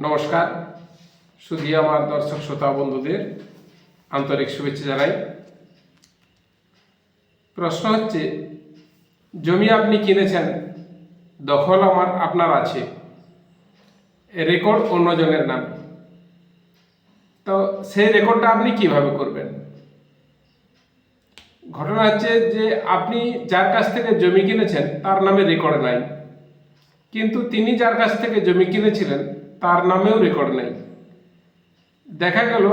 নমস্কার। শুধু আমার দর্শক, শ্রোতা, বন্ধুদের আন্তরিক শুভেচ্ছা জানাই। প্রশ্ন হচ্ছে, জমি আপনি কিনেছেন, দখল আমার, আপনার আছে। রেকর্ড অন্যজনের নাম। তো সেই রেকর্ডটা আপনি কীভাবে করবেন? ঘটনা হচ্ছে যে, আপনি যার কাছ থেকে জমি কিনেছেন, তার নামে রেকর্ড নাই। কিন্তু তিনি যার কাছ থেকে জমি কিনেছিলেন তার নামেও রেকর্ড নেই। দেখা গেল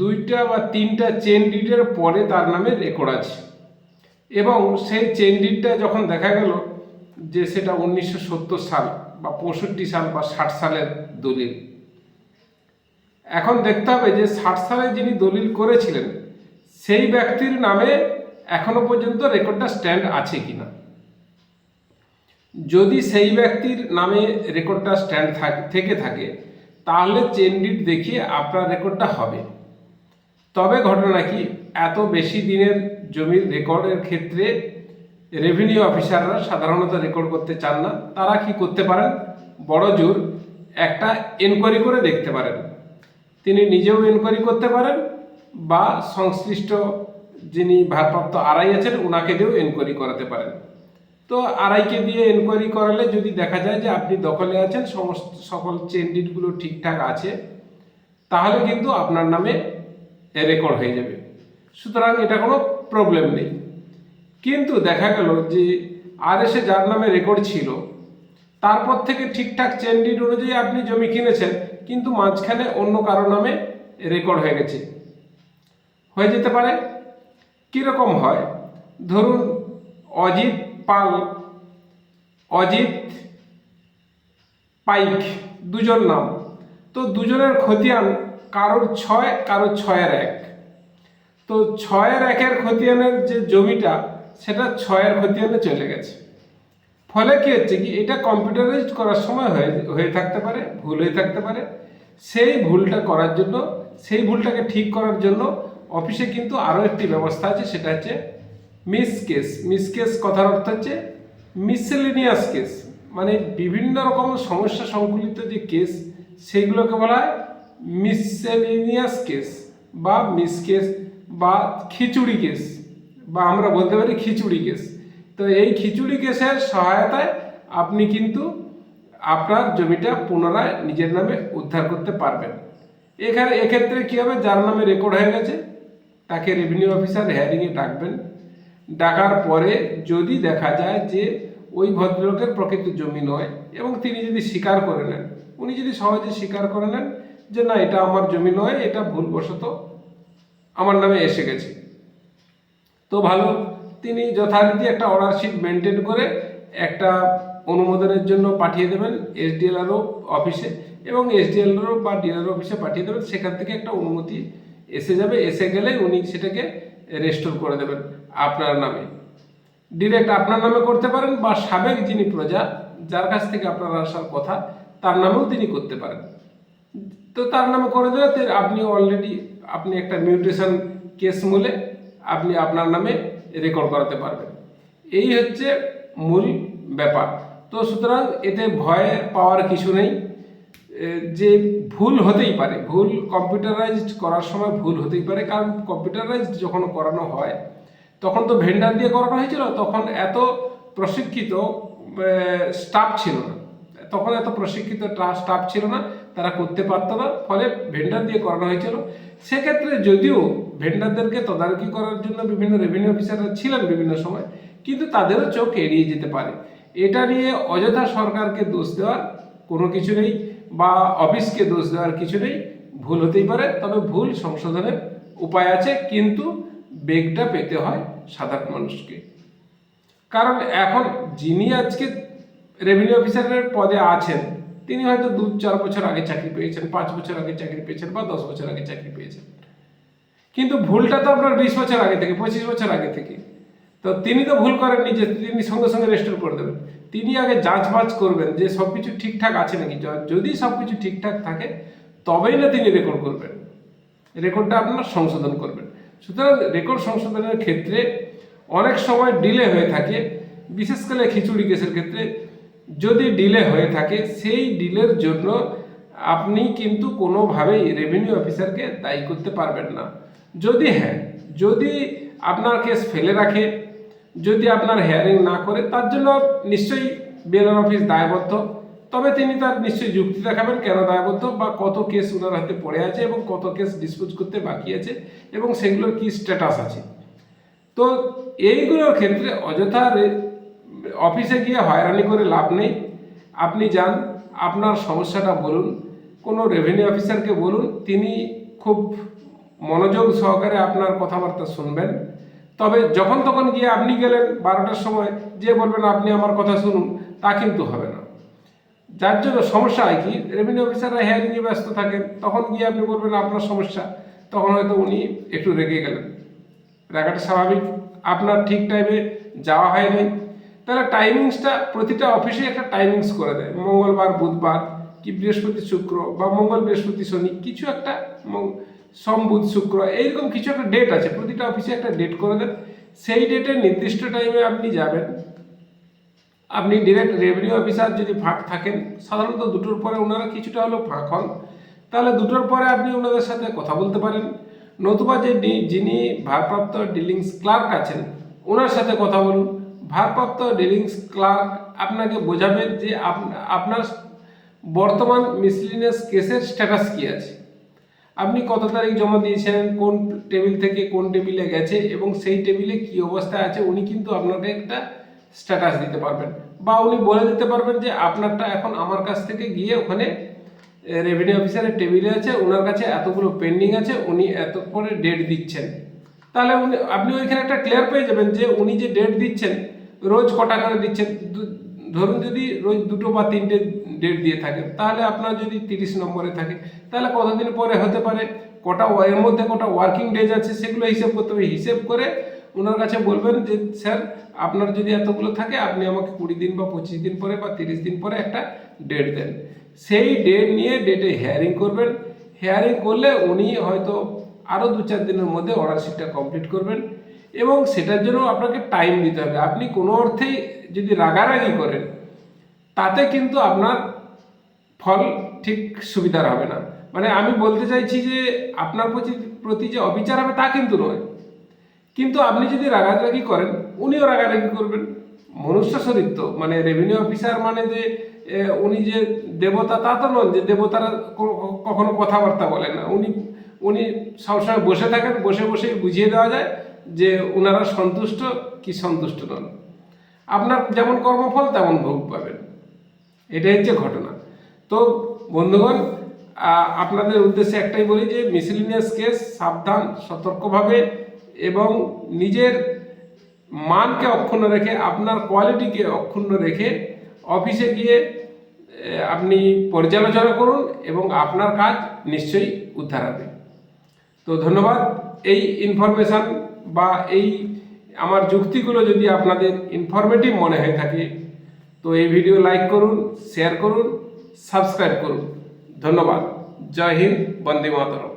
দুইটা বা তিনটা চেন ডিডের পরে তার নামে রেকর্ড আছে। এবং সেই চেন ডিডটা যখন দেখা গেল যে সেটা উনিশশো সত্তর সাল বা পঁয়ষট্টি সাল বা ষাট সালের দলিল। এখন দেখতে হবে যে ষাট সালে যিনি দলিল করেছিলেন, সেই ব্যক্তির নামে এখনও পর্যন্ত রেকর্ডটা স্ট্যান্ড আছে কিনা। যদি সেই ব্যক্তির নামে রেকর্ডটা স্ট্যান্ড থাক- থেকে তাহলে চেন ডিট দেখিয়ে আপনার রেকর্ডটা হবে। তবে ঘটনা কি? এত বেশি দিনের জমির রেকর্ডের ক্ষেত্রে রেভিনিউ অফিসাররা সাধারণত রেকর্ড করতে চান না। তারা কি করতে পারেন? বড় জোর একটা এনকোয়ারি করে দেখতে পারেন। তিনি নিজেও এনকোয়ারি করতে পারেন বা সংশ্লিষ্ট যিনি ভারপ্রাপ্ত আড়াই আছেন ওনাকে দিয়েও এনকোয়ারি করাতে পারেন। তো আড়াইকে দিয়ে এনকোয়ারি করালে যদি দেখা যায় যে আপনি দখলে আছেন, সমস্ত সকল চেন ডিটগুলো ঠিকঠাক আছে, তাহলে কিন্তু আপনার নামে রেকর্ড হয়ে যাবে। সুতরাং এটা কোনো প্রবলেম নেই। কিন্তু দেখা গেল যে আর এসে যার নামে রেকর্ড ছিল, তারপর থেকে ঠিকঠাক চেন ডিট অনুযায়ী আপনি জমি কিনেছেন, কিন্তু মাঝখানে অন্য কারও নামে রেকর্ড হয়ে গেছে। হয়ে যেতে পারে? কীরকম হয়? ধরুন অজিত পাল, অজিত, পাইক, দুজন নাম। তো দুজনের খতিয়ান কারোর ছয়, কারোর ছয়ের এক। তো ছয়ের একের খতিয়ানের যে জমিটা, সেটা ছয়ের খতিয়ানে চলে গেছে। ফলে কি হচ্ছে কি, এটা কম্পিউটারাইজড করার সময় হয়ে হয়ে থাকতে পারে, ভুল হয়ে থাকতে পারে। সেই ভুলটা করার জন্য, সেই ভুলটাকে ঠিক করার জন্য অফিসে কিন্তু আরও একটি ব্যবস্থা আছে, সেটা হচ্ছে মিস কেস মিস কেস কথার অর্থ হচ্ছে মিসেলিনিয়াস কেস মানে বিভিন্ন রকম সমস্যা সংকুলিত যে কেস সেইগুলোকে বলা হয় মিসেলিনিয়াস কেস বা মিস কেস বা খিচুড়ি কেস বা আমরা বলতে পারি খিচুড়ি কেস তো এই খিচুড়ি কেসের সহায়তায় আপনি কিন্তু আপনার জমিটা পুনরায় নিজের নামে উদ্ধার করতে পারবেন। এখানে, এক্ষেত্রে কী হবে? যার নামে রেকর্ড হয়ে গেছে, তাকে রেভিনিউ অফিসার হেয়ারিংয়ে ডাকবেন। ডাকার পরে যদি দেখা যায় যে ওই ভদ্রলোকের প্রকৃত জমি নয় এবং তিনি যদি স্বীকার করে নেন, উনি যদি সহজে স্বীকার করে নেন যে না, এটা আমার জমি নয়, এটা ভুলবশত আমার নামে এসে গেছে। তো ভালো, তিনি যথারীতি একটা অর্ডার শিট মেনটেন করে একটা অনুমোদনের জন্য পাঠিয়ে দেবেন এসডিএলআরও অফিসে এবং এসডিএলআরও বা ডিএলআর অফিসে পাঠিয়ে দেবেন। সেখান থেকে একটা অনুমতি এসে যাবে। এসে গেলে উনি সেটাকে রেস্টোর করে দেবেন আপনার নামে। ডিরেক্ট আপনার নামে করতে পারেন বা সাবেক যিনি প্রজা, যার কাছ থেকে আপনার আসার কথা, তার নামেও তিনি করতে পারেন। তো তার নামে করে দিলে আপনি অলরেডি আপনি একটা মিউটেশন কেস মূলে আপনি আপনার নামে রেকর্ড করাতে পারবেন। এই হচ্ছে মূল ব্যাপার। তো সুতরাং এতে ভয় পাওয়ার কিছু নেই। যে ভুল হতেই পারে, ভুল কম্পিউটারাইজড করার সময় ভুল হতেই পারে, কারণ কম্পিউটারাইজড যখন করানো হয়, তখন তো ভেন্ডার দিয়ে করানো হয়েছিল, তখন এত প্রশিক্ষিত স্টাফ ছিল না। তখন এত প্রশিক্ষিত স্টাফ ছিল না, তারা করতে পারতো না, ফলে ভেন্ডার দিয়ে করানো হয়েছিল। সেক্ষেত্রে যদিও ভেন্ডারদেরকে তদারকি করার জন্য বিভিন্ন রেভিনিউ অফিসাররা ছিলেন বিভিন্ন সময়, কিন্তু তাদেরও চোখ এড়িয়ে যেতে পারে। এটা নিয়ে অযথা সরকারকে দোষ দেওয়ার কোনো কিছু নেই। বা অফিসকে দোষ দেওয়ার কিছু নেই, ভুল হতেই পারে, তবে ভুল সংশোধনের উপায় আছে, কিন্তু বেগটা পেতে হয় সাধারণ মানুষকে। কারণ এখন যিনি আজকে রেভিনিউ অফিসারের পদে আছেন, তিনি হয়তো দু চার বছর আগে চাকরি পেয়েছেন, পাঁচ বছর আগে চাকরি পেয়েছেন বা দশ বছর আগে চাকরি পেয়েছেন। কিন্তু ভুলটা তো আপনার বিশ বছর আগে থেকে, পঁচিশ বছর আগে থেকে। তো তিনি তো ভুল করেননি যে তিনি সঙ্গে সঙ্গে রেস্টোর করে দেবেন। তিনি আগে যাচ বাজ করবেন যে সব কিছু ঠিকঠাক আছে নাকি। যদি সব কিছু ঠিকঠাক থাকে, তবেই না তিনি রেকর্ড করবেন। রেকর্ডটা আপনার সংশোধন করবেন। সুতরাং রেকর্ড সংশোধনের ক্ষেত্রে অনেক সময় ডিলে হয়ে থাকে। বিশেষ করে খিচুড়ি কেসের ক্ষেত্রে যদি ডিলে হয়ে থাকে, সেই ডিলের জন্য আপনি কিন্তু কোনোভাবেই রেভিনিউ অফিসারকে দায়ী করতে পারবেন না। যদি হ্যাঁ যদি আপনার কেস ফেলে রাখে যদি আপনার হেয়ারিং না করে, তার জন্য নিশ্চয়ই বিএলআর অফিস দায়বদ্ধ। তবে তিনি তার নিশ্চয়ই যুক্তি দেখাবেন কেন দায়বদ্ধ বা কত কেস ওনার হাতে পড়ে আছে এবং কত কেস ডিসপোজ করতে বাকি আছে এবং সেগুলোর কি স্ট্যাটাস আছে। তো এইগুলোর ক্ষেত্রে অযথা অফিসে গিয়ে হয়রানি করে লাভ নেই। আপনি যান, আপনার সমস্যাটা বলুন, কোনো রেভিনিউ অফিসারকে বলুন, তিনি খুব মনোযোগ সহকারে আপনার কথাবার্তা শুনবেন। তবে যখন তখন গিয়ে আপনি গেলেন বারোটার সময় যে বলবেন, আপনি আমার কথা শুনুন। তা কিন্তু হবে না। যার জন্য সমস্যা হয় কি রেভিনিউ অফিসাররা হেয়ারিংয়ে ব্যস্ত থাকেন, তখন গিয়ে আপনি বলবেন, আপনার সমস্যা। তখন হয়তো উনি একটু রেগে গেলেন। রাখাটা স্বাভাবিক। আপনার ঠিক টাইমে যাওয়া হয় নাই। তাহলে টাইমিংসটা প্রতিটা অফিসে একটা টাইমিংস করে দেয়। মঙ্গলবার, বুধবার, কি বৃহস্পতি, শুক্র বা মঙ্গল, বৃহস্পতি, শনি, কিছু একটা সোম বুধ শুক্র, এইরকম কিছু একটা ডেট আছে, প্রতিটা অফিসে একটা ডেট করে দেন। সেই ডেটে নির্দিষ্ট টাইমে আপনি যাবেন। আপনি ডিরেক্ট রেভিনিউ অফিসার যদি ফাঁক থাকেন, সাধারণত দুটোর পরে ওনারা কিছুটা হলেও ফাঁক হন। তাহলে দুটোর পরে আপনি ওনাদের সাথে কথা বলতে পারেন। নতুবা যে যিনি ভারপ্রাপ্ত ডিলিংস ক্লার্ক আছেন, ওনার সাথে কথা বলুন। ভারপ্রাপ্ত ডিলিংস ক্লার্ক আপনাকে বোঝাবেন যে আপ- আপনার বর্তমান মিসলিনিয়াস কেসের স্ট্যাটাস কী আছে। আপনি কত তারিখ জমা দিয়েছেন, কোন টেবিল থেকে কোন টেবিলে গেছে এবং সেই টেবিলে কি অবস্থায় আছে, উনি কিন্তু আপনাকে একটা স্ট্যাটাস দিতে পারবেন। বা উনি বলে দিতে পারবেন যে, আপনারটা এখন আমার কাছ থেকে গিয়ে ওখানে রেভিনিউ অফিসারের টেবিলে আছে ওনার কাছে এতগুলো পেন্ডিং আছে, উনি এত করে ডেট দিচ্ছেন। তাহলে উনি, আপনি ওইখানে একটা ক্লিয়ার পেয়ে যাবেন যে, উনি যে ডেট দিচ্ছেন, রোজ কটা করে দিচ্ছেন ধরুন যদি রোজ দুটো বা তিনটে ডেট দিয়ে থাকেন তাহলে আপনার যদি তিরিশ নম্বরে থাকে, তাহলে কতদিন পরে হতে পারে? কটা এর মধ্যে কটা ওয়ার্কিং ডেজ আছে, সেগুলো হিসেব করতে হবে। হিসেব করে ওনার কাছে বলবেন যে, স্যার, আপনার যদি এতগুলো থাকে, আপনি আমাকে কুড়ি দিন বা পঁচিশ দিন পরে বা তিরিশ দিন পরে একটা ডেট দেন। সেই ডেট নিয়ে ডেটে হেয়ারিং করবেন। হেয়ারিং করলে উনি হয়তো আরও দু চার দিনের মধ্যে অর্ডার শিটটা কমপ্লিট করবেন। এবং সেটার জন্য আপনাকে টাইম দিতে হবে। আপনি কোনো অর্থেই যদি রাগারাগি করেন, তাতে কিন্তু আপনার ফল ঠিক সুবিধার হবে না। মানে আমি বলতে চাইছি যে, আপনার প্রতি যে অবিচার হবে তা কিন্তু নয়। কিন্তু আপনি যদি রাগারাগি করেন, উনিও রাগারাগি করবেন। মনুষ্য শরীর তো মানে রেভিনিউ অফিসার মানে যে উনি যে দেবতা, তা তো নন যে দেবতারা কখনো কথাবার্তা বলেন না। উনি উনি সবসময় বসে থাকেন, বসে বসে বুঝিয়ে দেওয়া যায়। যে ওনারা সন্তুষ্ট, কি সন্তুষ্ট নন। আপনার যেমন কর্মফল, তেমন ভোগ পাবেন। এটাই হচ্ছে ঘটনা। তো, বন্ধুগণ আপনাদের উদ্দেশ্যে একটাই বলি যে মিসলিনিয়াস কেস সাবধান, সতর্কভাবে এবং নিজের মানকে অক্ষুণ্ণ রেখে, আপনার কোয়ালিটিকে অক্ষুণ্ণ রেখে অফিসে গিয়ে আপনি পর্যালোচনা করুন এবং আপনার কাজ নিশ্চয়ই উদ্ধার হবে। তো, ধন্যবাদ। এই ইনফরমেশান বা এই আমার যুক্তিগুলো যদি আপনাদের ইনফরমেটিভ মনে হয়ে থাকে, তো এই ভিডিও লাইক করুন শেয়ার করুন সাবস্ক্রাইব করুন। ধন্যবাদ। জয় হিন্দ, বন্দে মাতরম।